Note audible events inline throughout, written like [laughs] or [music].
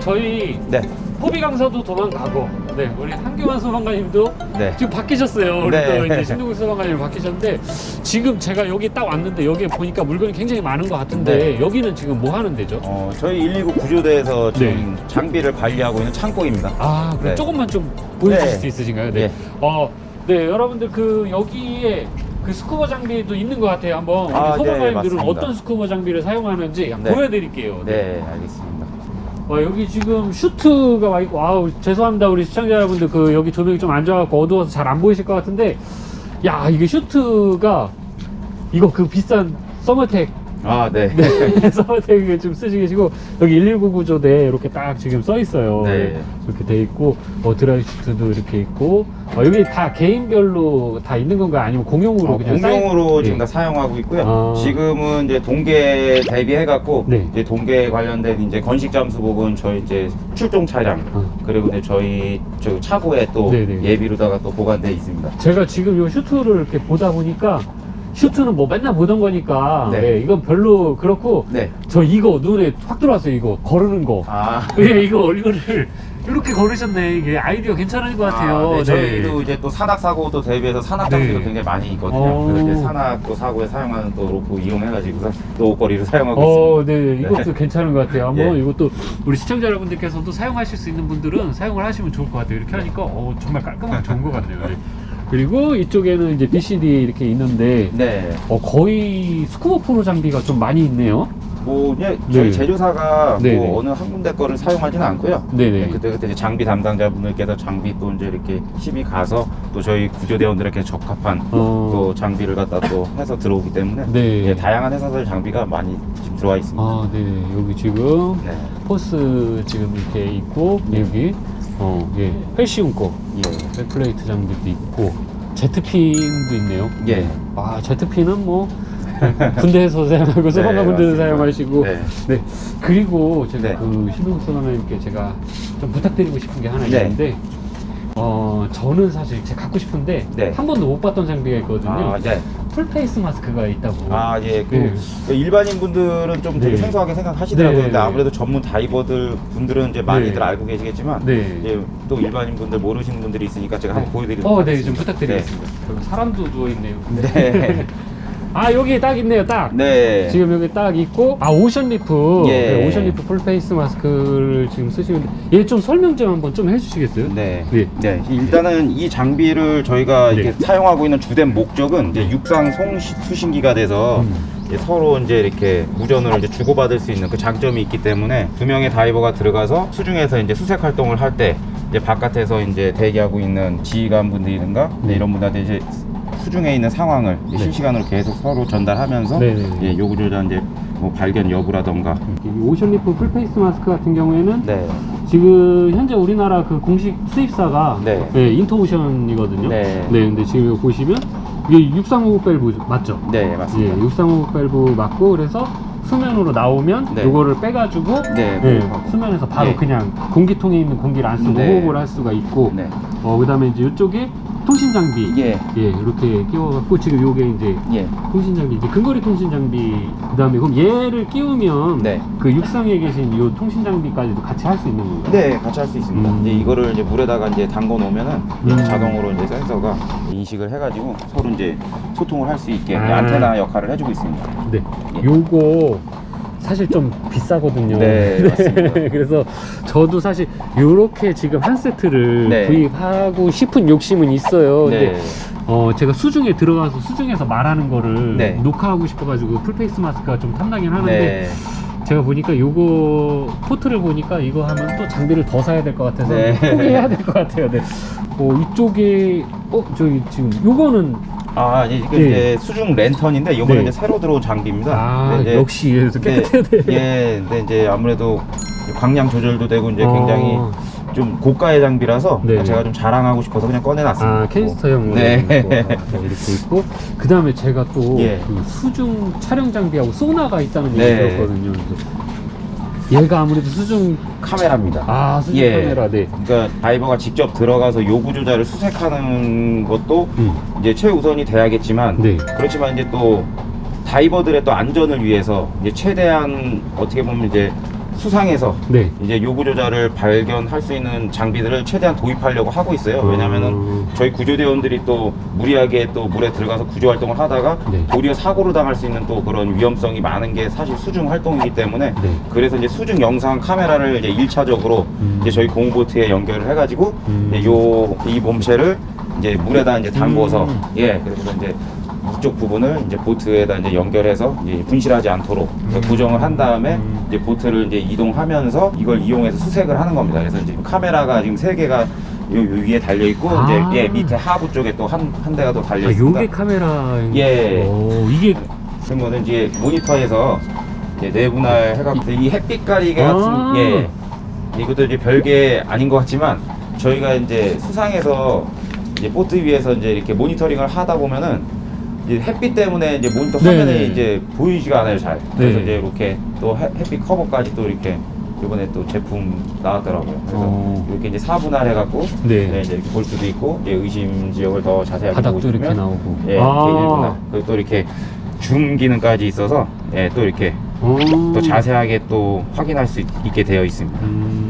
저희 네. 호비 강사도 도망가고, 네, 우리 한교환 소방관님도 네. 지금 바뀌셨어요. 우리 네. 또 이제 신동국 소방관님 바뀌셨는데 지금 제가 여기 딱 왔는데 여기에 보니까 물건이 굉장히 많은 것 같은데 네. 여기는 지금 뭐 하는 데죠? 어, 저희 119 구조대에서 지금 장비를 관리하고 있는 창고입니다. 아, 그럼 네. 조금만 좀 보여주실 네. 수 있으신가요? 네. 예. 어, 네, 여러분들 그 여기에 그 스쿠버 장비도 있는 것 같아요. 한번 우리 아, 네, 소방관님들은 맞습니다. 어떤 스쿠버 장비를 사용하는지 네. 보여드릴게요. 네, 알겠습니다. 어, 여기 지금 슈트가 와 아우, 죄송합니다. 우리 시청자 여러분들, 그, 여기 조명이 좀 안 좋아갖고 어두워서 잘 안 보이실 것 같은데, 야, 이게 슈트가, 이거 그 비싼 서머텍, 아, 네. 네, [laughs] 서머텍을 좀 쓰시고 계시고, 여기 119 구조대 이렇게 딱 지금 써 있어요. 네. 이렇게 돼 있고, 어, 드라이 슈트도 이렇게 있고, 어, 여기 다 개인별로 다 있는 건가 요? 아니면 공용으로 어, 그냥 공용으로 지금 네. 다 사용하고 있고요. 아. 지금은 이제 동계 대비해갖고 네. 이제 동계 관련된 이제 건식 잠수복은 저희 이제 출동 차량 아. 그리고 이제 저희 저 차고에 또 네네. 예비로다가 또 보관돼 있습니다. 제가 지금 이 슈트를 이렇게 보다 보니까 슈트는 뭐 맨날 보던 거니까 네. 예, 이건 별로 그렇고 네. 저 이거 눈에 확 들어왔어요 이거 거르는 거 아. [laughs] 예, 이거 이거를 이렇게 거르셨네 이게 아이디어 괜찮은 것 같아요 아, 네, 네. 저희도 이제 또 산악 사고도 대비해서 산악 장비도 네. 굉장히 많이 있거든요. 어. 그래서 이제 산악 또 사고에 사용하는 또 로프 이용해가지고 또 옷걸이를 사용하고 어, 있습니다. 네, 이것도 괜찮은 것 같아요. 한번 예. 이것도 우리 시청자 여러분들께서도 사용하실 수 있는 분들은 사용을 하시면 좋을 것 같아요. 이렇게 하니까 어, 정말 깔끔하고 좋은 것 같네요. 네. 그리고 이쪽에는 이제 BCD 이렇게 있는데 네. 어, 거의 스쿠버 프로 장비가 좀 많이 있네요. 뭐 이제 저희 네. 제조사가 네, 뭐 네. 어느 한 군데 거를 사용하지는 않고요. 네네. 그때 그때 이제 장비 담당자분들께서 장비 또 이제 이렇게 힘이 가서 또 저희 구조대원들에게 적합한 어. 또 장비를 갖다 또 해서 들어오기 때문에 네. 예, 다양한 회사들 장비가 많이 지금 들어와 있습니다. 아, 네. 여기 지금 네. 포스 지금 이렇게 있고 여기 어, 예. 헬시움 거 예. 백플레이트 장비도 있고 제트핀도 있네요. 예. 아, 제트핀은 뭐 군대에서 사용하고 [laughs] 소방관 군대에서 맞습니다. 사용하시고 네. 네. 그리고 제가 네. 그 신동욱 소장님께 제가 좀 부탁드리고 싶은 게 하나 네. 있는데 어 저는 사실 제가 갖고 싶은데 네. 한 번도 못 봤던 장비가 있거든요. 아, 네. 풀페이스 마스크가 있다고. 아, 예. 그 네. 일반인 분들은 좀 되게 네. 생소하게 생각하시더라고요. 네. 근데 아무래도 전문 다이버들 분들은 이제 많이들 네. 알고 계시겠지만 네. 이제 또 일반인 분들 모르시는 분들이 있으니까 제가 한번 보여드리도록 어, 네. 좀 부탁드리겠습니다. 여기 사람도 누워 있네요. 네. [laughs] 아, 여기 딱 있네요, 딱. 네. 지금 여기 딱 있고 아 오션 리프 예. 네, 오션 리프 풀 페이스 마스크를 지금 쓰시는데 얘 좀 설명 좀 한번 좀 해주시겠어요? 네. 네. 네. 일단은 이 장비를 저희가 네. 이렇게 사용하고 있는 주된 목적은 이제 육상 송 수신기가 돼서 음. 서로 이제 이렇게 무전을 이제 주고받을 수 있는 그 장점이 있기 때문에 두 명의 다이버가 들어가서 수중에서 이제 수색 활동을 할 때 이제 바깥에서 이제 대기하고 있는 지휘관분들이든가 네. 이런 분들한테 이제 수중에 있는 상황을 네. 실시간으로 계속 서로 전달하면서 네네. 예, 요구조절 이제 뭐 발견 여부라던가 이 오션 리프 풀 페이스 마스크 같은 경우에는 네. 지금 현재 우리나라 그 공식 수입사가 네. 인터오션이거든요. 네. 근데 지금 여기 보시면 이게 635 밸브 맞죠? 네, 예, 맞습니다. 635 밸브 맞고 그래서 수면으로 나오면 네. 요거를 빼가지고 네, 예, 뭐, 수면에서 바로 네. 그냥 공기통에 있는 공기를 안 쓰고 네. 호흡을 할 수가 있고 네. 어 그다음에 이제 이쪽에 통신 장비 예. 예 이렇게 끼워갖고 지금 요게 이제 예. 통신 장비 이제 근거리 통신 장비 그다음에 그럼 얘를 끼우면 네. 그 육상에 계신 요 통신 장비까지도 같이 할 수 있는 건가요? 네, 같이 할 수 있습니다. 음. 이제 이거를 이제 물에다가 이제 담궈 놓으면은 음. 자동으로 이제 센서가 인식을 해가지고 서로 이제 소통을 할 수 있게 아. 안테나 역할을 해주고 있습니다. 네. 예. 요거 사실 좀 비싸거든요. 네, [laughs] 맞습니다. 그래서 저도 사실 요렇게 지금 한 세트를 네. 구입하고 싶은 욕심은 있어요. 근데 네. 어, 제가 수중에 들어가서 수중에서 말하는 거를 네. 녹화하고 싶어가지고 풀페이스 마스크가 좀 탐나긴 하는데 네. 제가 보니까 요거 포트를 보니까 이거 하면 또 장비를 더 사야 될 것 같아서 네. 포기해야 될 것 같아요. 네. 어, 이쪽에 어 저기 지금 요거는 아, 이게 네. 이제 수중 랜턴인데 이번에 네. 이제 새로 들어온 장비입니다. 아 네, 이제 역시 그래서 네, 깨끗해야 돼. 예, 근데 이제 아무래도 광량 조절도 되고 이제 어. 굉장히 좀 고가의 장비라서 네. 제가 좀 자랑하고 싶어서 그냥 꺼내놨습니다. 아 캐니스터형 네. 이렇게 있고 그 다음에 제가 또그 예. 수중 촬영 장비하고 소나가 있다는 얘기 네. 들었거든요. 그래서 얘가 아무래도 수중 카메라입니다. 아 수중 예. 카메라 네. 그러니까 다이버가 직접 들어가서 요구 조자를 수색하는 것도 음. 이제 최우선이 돼야겠지만 네. 그렇지만 이제 또 다이버들의 또 안전을 위해서 이제 최대한 어떻게 보면 이제 수상해서 네. 이제 요구 조절을 발견할 수 있는 장비들을 최대한 도입하려고 하고 있어요. 왜냐면은 음. 저희 구조대원들이 또 무리하게 또 물에 들어가서 구조 활동을 하다가 네. 도리어 사고를 당할 수 있는 또 그런 위험성이 많은 게 사실 수중 활동이기 때문에 네. 그래서 이제 수중 영상 카메라를 이제 1차적으로 음. 이제 저희 공보트에 연결을 해가지고 음. 이제 요이 몸체를 이제 물에다 이제 담궈서 음. 예 그래서 이제 이쪽 부분을 이제 보트에다 이제 연결해서 이제 분실하지 않도록 고정을 한 다음에 음. 이제 보트를 이제 이동하면서 이걸 이용해서 수색을 하는 겁니다. 그래서 지금 카메라가 지금 세 개가 요, 요 위에 달려 있고 아. 이제 예 밑에 하부 쪽에 또 한 한 대가 또 달려 아, 있습니다. 요게 카메라. 예. 오, 이게 그러면 이제 모니터에서 이제 내분할 해갖고 이 햇빛 가리개 같은 아. 예 이것도 이제 별게 아닌 것 같지만 저희가 이제 수상해서 이제 보트 위에서 이제 이렇게 모니터링을 하다 보면은 이제 햇빛 때문에 이제 모니터 네, 화면이 네. 이제 보이지가 않아요 잘. 그래서 네. 이제 이렇게 또 햇- 햇빛 커버까지 또 이렇게 이번에 또 제품 나왔더라고요. 그래서 어. 이렇게 이제 사분할 해갖고 네. 네, 이제 이렇게 볼 수도 있고 이제 의심 지역을 더 자세하게 보고 바닥도 이렇게 싶으면 나오고. 예, 아. 일분할. 그리고 또 이렇게 줌 기능까지 있어서 예, 또 이렇게 어. 또 자세하게 또 확인할 수 있, 게 되어 있습니다. 음.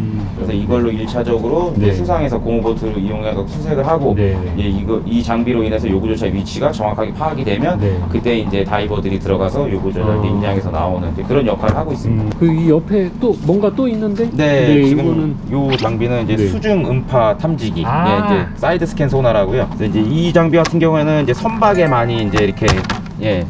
그래서 이걸로 1차적으로 네. 수상해서 고무보트를 이용해서 수색을 하고 네. 이제 이거 이 장비로 인해서 요구조차 위치가 정확하게 파악이 되면 네. 그때 이제 다이버들이 들어가서 요구조차 아. 임량해서 나오는 이제 그런 역할을 하고 있습니다. 음, 그 이 옆에 또 뭔가 또 있는데? 네, 지금 이거는 요 장비는 이제 네. 수중 음파 탐지기, 아. 예, 이제 사이드 스캔 소나라고요. 이제 이 장비 같은 경우에는 이제 선박에 많이 이제 이렇게 예,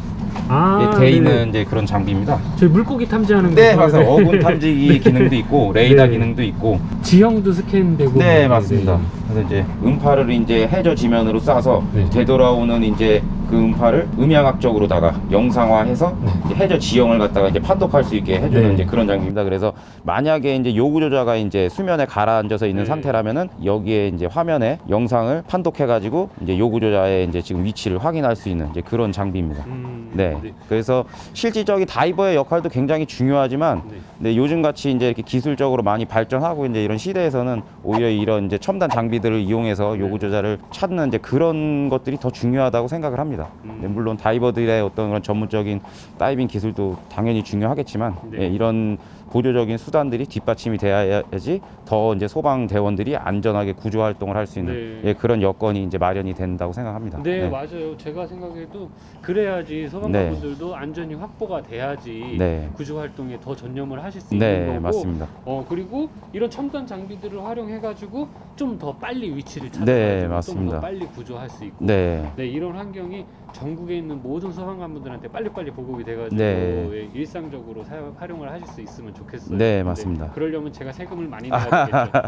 아, 예, 돼 있는 네네. 이제 그런 장비입니다. 저희 물고기 탐지하는 네, 거. 맞아요. 어군 탐지기 [laughs] 기능도 있고 레이더 네. 기능도 있고. 지형도 스캔되고. 네, 뭐, 맞습니다. 네. 그래서 이제 음파를 이제 해저 지면으로 쏴서 네. 되돌아오는 이제 그 음파를 음향학적으로다가 영상화해서 네. 해저 지형을 갖다가 이제 판독할 수 있게 해주는 네. 이제 그런 장비입니다. 그래서 만약에 이제 요구조자가 이제 수면에 가라앉아서 있는 네. 상태라면은 여기에 이제 화면에 영상을 판독해가지고 이제 요구조자의 이제 지금 위치를 확인할 수 있는 이제 그런 장비입니다. 음, 네. 그래서 실질적인 다이버의 역할도 굉장히 중요하지만 네. 네, 요즘 같이 이제 이렇게 기술적으로 많이 발전하고 이제 이런 시대에서는 오히려 이런 이제 첨단 장비들을 이용해서 요구 조절을 찾는 이제 그런 것들이 더 중요하다고 생각을 합니다. 음. 네, 물론 다이버들의 어떤 그런 전문적인 다이빙 기술도 당연히 중요하겠지만 네. 예, 이런 보조적인 수단들이 뒷받침이 돼야지 더 이제 소방 대원들이 안전하게 구조 활동을 할 수 있는 네. 예, 그런 여건이 이제 마련이 된다고 생각합니다. 네, 맞아요. 제가 생각해도 그래야지 소방관분들도 안전이 확보가 돼야지 네. 구조 활동에 더 전념을 하실 수 있는 네, 거고. 맞습니다. 어 그리고 이런 첨단 장비들을 활용해 가지고 좀 더 빨리 위치를 네, 찾아가지고 좀 맞습니다. 더 빨리 구조할 수 있고. 네. 네, 이런 환경이 전국에 있는 모든 소방관분들한테 빨리빨리 보급이 돼가지고 네. 예, 일상적으로 사용, 활용을 하실 수 있으면 좋겠어요. 네, 맞습니다. 그러려면 제가 세금을 많이 내야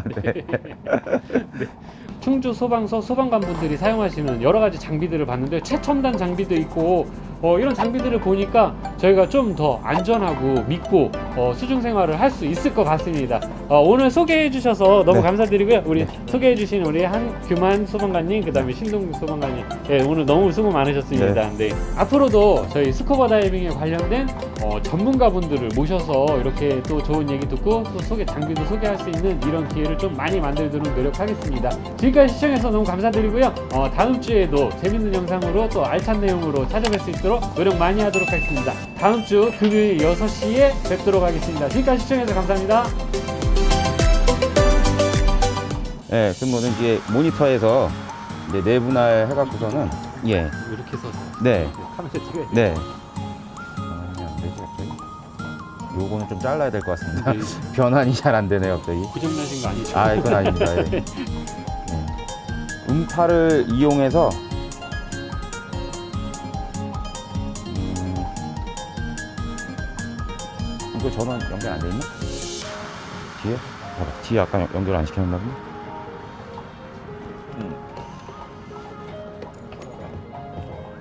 되겠죠. 네. [laughs] 네. 충주 소방서 소방관분들이 사용하시는 여러 가지 장비들을 봤는데 최첨단 장비도 있고 어, 이런 장비들을 보니까 저희가 좀 더 안전하고 믿고 어, 수중 생활을 할 수 있을 것 같습니다. 어, 오늘 소개해 주셔서 너무 네. 감사드리고요. 우리 네. 소개해 주신 우리 한규만 소방관님 그다음에 신동국 소방관님 예, 오늘 너무 수고 많으셨습니다. 네. 앞으로도 저희 스쿠버 다이빙에 관련된 어, 전문가분들을 모셔서 이렇게 또 좋은 얘기 듣고 또 소개 장비도 소개할 수 있는 이런 기회를 좀 많이 만들도록 노력하겠습니다. 지금까지 시청해서 너무 감사드리고요. 어, 다음 주에도 재밌는 영상으로 또 알찬 내용으로 찾아뵐 수 있도록 노력 많이 하도록 하겠습니다. 다음 주 금요일 6시에 뵙도록 하겠습니다. 지금까지 시청해서 감사합니다. 네, 그러면 이제 모니터에서 이제 내분할 해갖고서는 예, 이렇게 해서 네, 카메라 찍어야 돼. 네. 갑자기? 요거는 좀 잘라야 될 것 같습니다. 네. [laughs] 변환이 잘 안 되네요 갑자기. 고장나신 거 아니죠? 아 이건 아닙니다. 예. 네. [laughs] 음파를 이용해서 이거 전원 연결 안 돼 있나? 뒤에? 봐봐 뒤에 아까 연- 연결 안 시켰나 보네. 음.